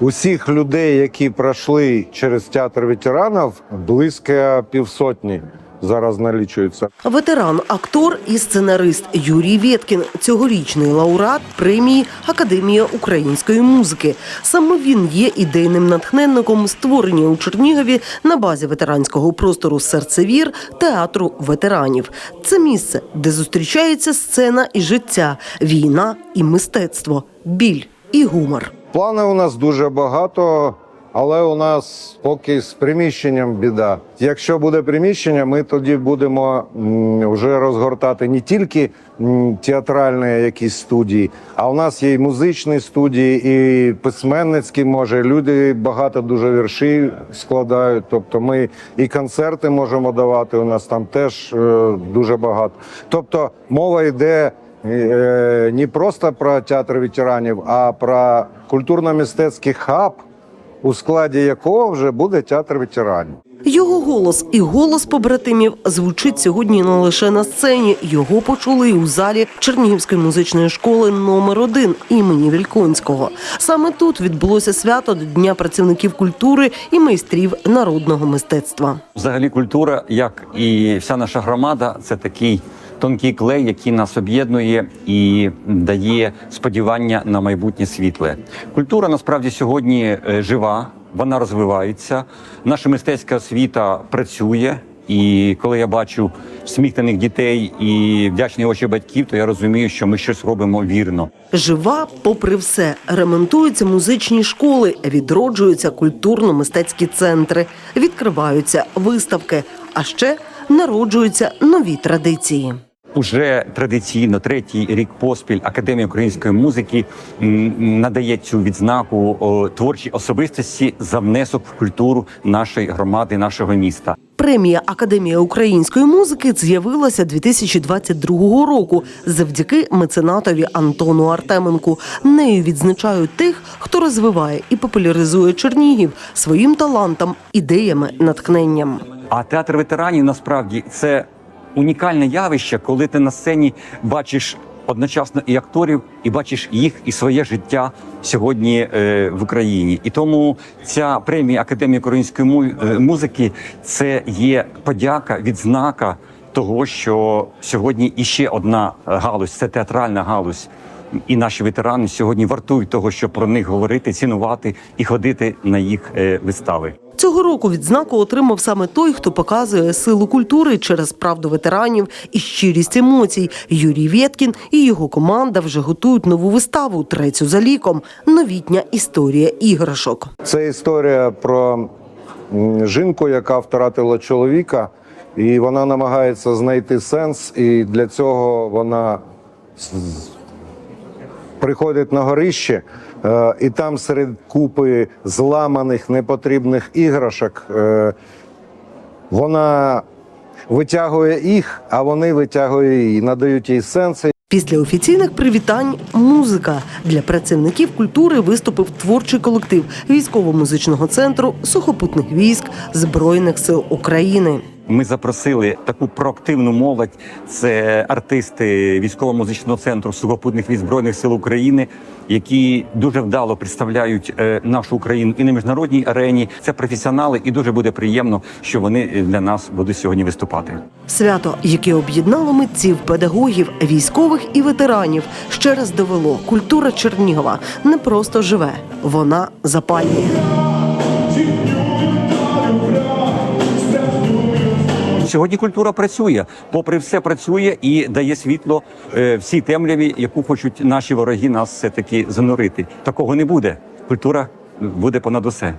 Усіх людей, які пройшли через театр ветеранів, близько півсотні зараз налічується. Ветеран, актор і сценарист Юрій Вєткін, цьогорічний лауреат премії Академія української музики. Саме він є ідейним натхненником створення у Чернігові на базі ветеранського простору Серцевір театру ветеранів. Це місце, де зустрічається сцена і життя, війна і мистецтво, біль і гумор. Плани у нас дуже багато, але у нас поки з приміщенням біда. Якщо буде приміщення, ми тоді будемо вже розгортати не тільки театральні якісь студії, а у нас є і музичні студії, і письменницькі, може. Люди багато дуже віршів складають. Тобто ми і концерти можемо давати. У нас там теж е, дуже багато. Тобто мова йде не просто про театр ветеранів, а про культурно-мистецький хаб, у складі якого вже буде театр ветеранів. Його голос і голос побратимів звучить сьогодні не лише на сцені. Його почули і у залі Чернігівської музичної школи номер 1 імені Вільконського. Саме тут відбулося свято до Дня працівників культури і майстрів народного мистецтва. Взагалі, культура, як і вся наша громада, це такий тонкий клей, який нас об'єднує і дає сподівання на майбутнє світле. Культура насправді сьогодні е, жива, вона розвивається. Наша мистецька освіта працює. І коли я бачу сміхнених дітей і вдячні очі батьків, то я розумію, що ми щось робимо вірно. Жива, попри все, ремонтуються музичні школи, відроджуються культурно-мистецькі центри, відкриваються виставки, а ще народжуються нові традиції. Уже традиційно третій рік поспіль Академія української музики надає цю відзнаку творчій особистості за внесок в культуру нашої громади, нашого міста. Премія Академія української музики з'явилася 2022 року завдяки меценатові Антону Артеменку. Нею відзначають тих, хто розвиває і популяризує Чернігів своїм талантом, ідеями, натхненням. А театр ветеранів насправді це унікальне явище, коли ти на сцені бачиш одночасно і акторів, і бачиш їх і своє життя сьогодні е, в Україні. І тому ця премія Академії української е, музики це є подяка, відзнака того, що сьогодні іще одна галузь це театральна галузь. І наші ветерани сьогодні вартують того, щоб про них говорити, цінувати і ходити на їх е, вистави. Цього року відзнаку отримав саме той, хто показує силу культури через правду ветеранів і щирість емоцій. Юрій Вєткін і його команда вже готують нову виставу третю за ліком. Новітня історія іграшок. Це історія про жінку, яка втратила чоловіка, і вона намагається знайти сенс, і для цього вона приходить на горище, е, і там серед купи зламаних непотрібних іграшок е, вона витягує їх, а вони витягують її, надають їй сенс. Після офіційних привітань музика для працівників культури виступив творчий колектив військово-музичного центру сухопутних військ Збройних сил України. Ми запросили таку проактивну молодь. Це артисти військово-музичного центру сухопутних військ збройних сил України, які дуже вдало представляють е, нашу Україну і на міжнародній арені. Це професіонали, і дуже буде приємно, що вони для нас будуть сьогодні виступати. Свято, яке об'єднало митців, педагогів, військових і ветеранів, ще раз довело, культура Чернігова не просто живе, вона запалює. Сьогодні культура працює, попри все працює і дає світло е, всій темряві, яку хочуть наші вороги нас все таки занурити. Такого не буде. Культура буде понад усе.